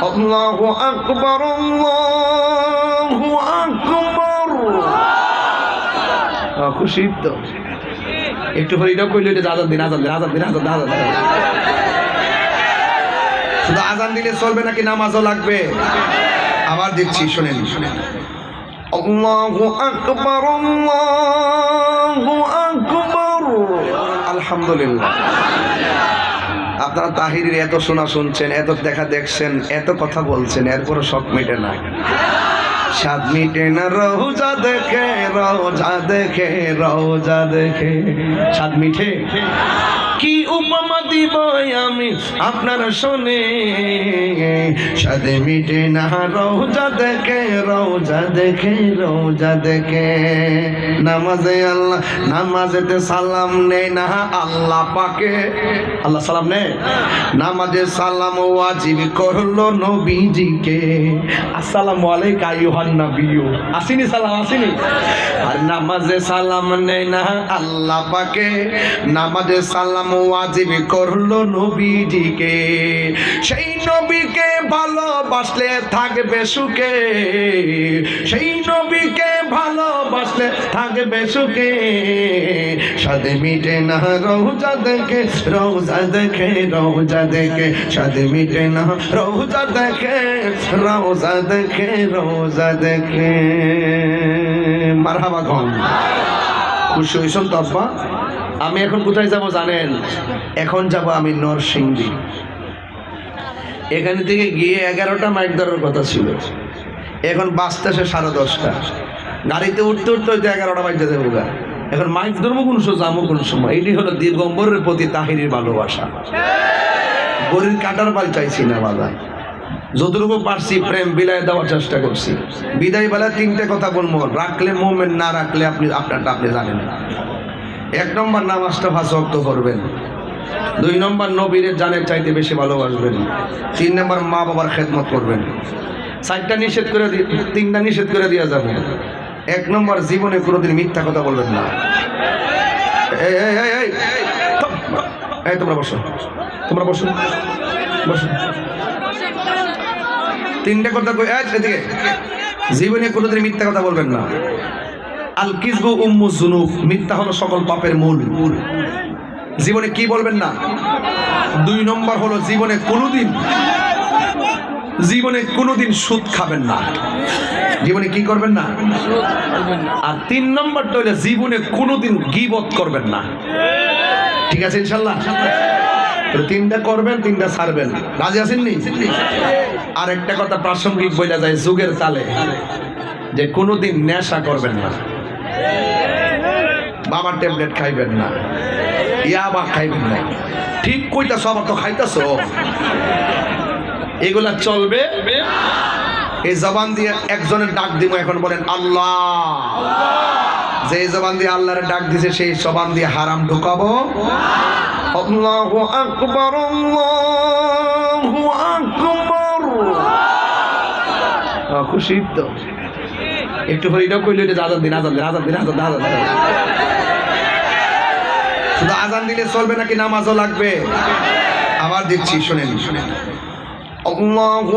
আকবার আল্লাহু আকবার। আহ, খুশি তো? একটু পরে এটাও কইলে এটা আজান দিন আজান দিন আজান দিন আজান দিন আজান শুধু আজান দিলে চলবে নাকি নামাজও লাগবে? আবার দিচ্ছি শোনেন। আল্লাহু আকবার আল্লাহু আকবার। আলহামদুলিল্লাহ। আপনারা তাহিরের এত শোনা শুনছেন, এত দেখা দেখছেন, এত কথা বলছেন এরপরে শখ মেটে না। সাত মিটে না, রোজা দেখে রোজা দেখে রোজা দেখে। সাত মিঠে? কি উপমা দিব আমি আপনার শোনে? সাদে মিটে না, রোজা দেখে রোজা দেখে রোজা দেখে। নামাজে আল্লাহ নামাজেতে সালাম নেই না, আল্লাহ পাকে। আল্লাহ সালাম নেই নামাজে সালাম ওয়াজিব করল নবীজিকে। আসসালামু আলাইকা আইয়ুহান নাবিয়্যু। আসিনি সালাম, আসিনি? আর নামাজে সালাম নেই না, আল্লাহ পাকে। নামাজে সালাম ওয়াজিব করল নবীজিকে। সেই নবীকে ভালোবাসলে থাকবে সুখে। সেই নবীকে ভালোবাসলে থাকবে সুখে। সাদে মিটে না রোজা দেখে রোজা দেখে রোজা দেখে। সাদে মিটে না রোজা দেখে রোজা দেখে রোজা দেখে। মারহাবা গন। খুশি হয়েছেন তো আব্বা? আমি এখন কোথায় যাব জানেন? এখন যাব আমি নরসিংদী। এখান থেকে গিয়ে এগারোটা মাইক ধরার কথা ছিল। এখন বাসতে আসে সাড়ে দশটা। গাড়িতে উঠতে উঠতে হয়তো এগারোটা বাজতে দেবো গা। এখন মাইক ধরবো কোন সময় যাব কোন সময়? এটি হলো দিগম্বরের প্রতি তাহিরির ভালোবাসা। গরির কাটার পাল চাইছি না বাবা। যতটুকু পারছি প্রেম বিলাই দেওয়ার চেষ্টা করছি। বিদায় বেলা তিনটে কথা বলব। রাখলে মোমেন না রাখলে আপনি আপনারটা আপনি জানেন এক নম্বর নামাজটা ফাঁস অক্ত করবেন দুই নম্বর নবীরের জানের চাইতে বেশি ভালোবাসবেন। তিন নম্বর মা বাবার খেদমত করবেন। চারটা নিষেধ করে তিনটা নিষেধ করে দেওয়া যাবে। এক নম্বর জীবনে কোনোদিন মিথ্যা কথা বলবেন না। এই তোমরা বসো। তোমরা বসো। বসো। তিনটা কথা জীবনে কোনোদিন মিথ্যা কথা বলবেন না। আল কিসবু উম্মু জুনুব মিথ্যা হলো সকল পাপের মূল। জীবনে কি বলবেন না? দুই নম্বর হলো জীবনে কোনোদিন জীবনে কোনোদিন সুদ খাবেন না। জীবনে কি করবেন না? আর তিন নম্বরটা হলো জীবনে কোনোদিন গিবত করবেন না। ঠিক আছে ইনশাল্লাহ? তিনটা করবেন, তিনটা ছাড়বেন। রাজি আছেননি আর একটা কথা প্রাসঙ্গিক বইলা যায়, যুগের তালে, যে কোনোদিন নেশা করবেন না। বাবার ট্যাবলেট খাইবেন না। ইয়াবা খাইবেন না। ঠিক কইতা সব তো খাইতাছ? এগুলা চলবে? এই জবান দিয়ে একজনের ডাক দিব, এখন বলেন, আল্লাহ। যে জবান দিয়ে আল্লাহর ডাক দিছে, সেই জবান দিয়ে হারাম ঢুকাবো। আল্লাহু আকবার আল্লাহু আকবার। খুশি তো? একটু পরে এটাও কইলে এটা দিন, আজান দিন আজান দিন, আজান আজান শুধু আজান দিলে চলবে নাকি নামাজও লাগবে? আবার দিচ্ছি শুনেন। শুনেন আল্লাহু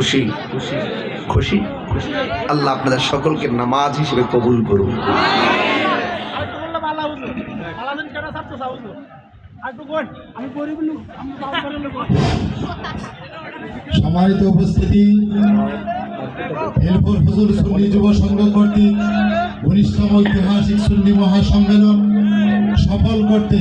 খুশি। খুশি? আল্লাহ আপনাদের সকলকে নামাজ হিসেবে কবুল করুন। আরেকটু বললে ভালো হতো আলাদিন কেন ছাত্র চাউতো আরেকটু কোন আমি গরিব লোক আমি কাম করে লোক সম্মানিত উপস্থিতি হেলপুর হুজুর সুন্নি যুব সংঘ কর্তৃক উনিশতম ঐতিহাসিক সুন্নি মহাসম্মেলন সফল করতে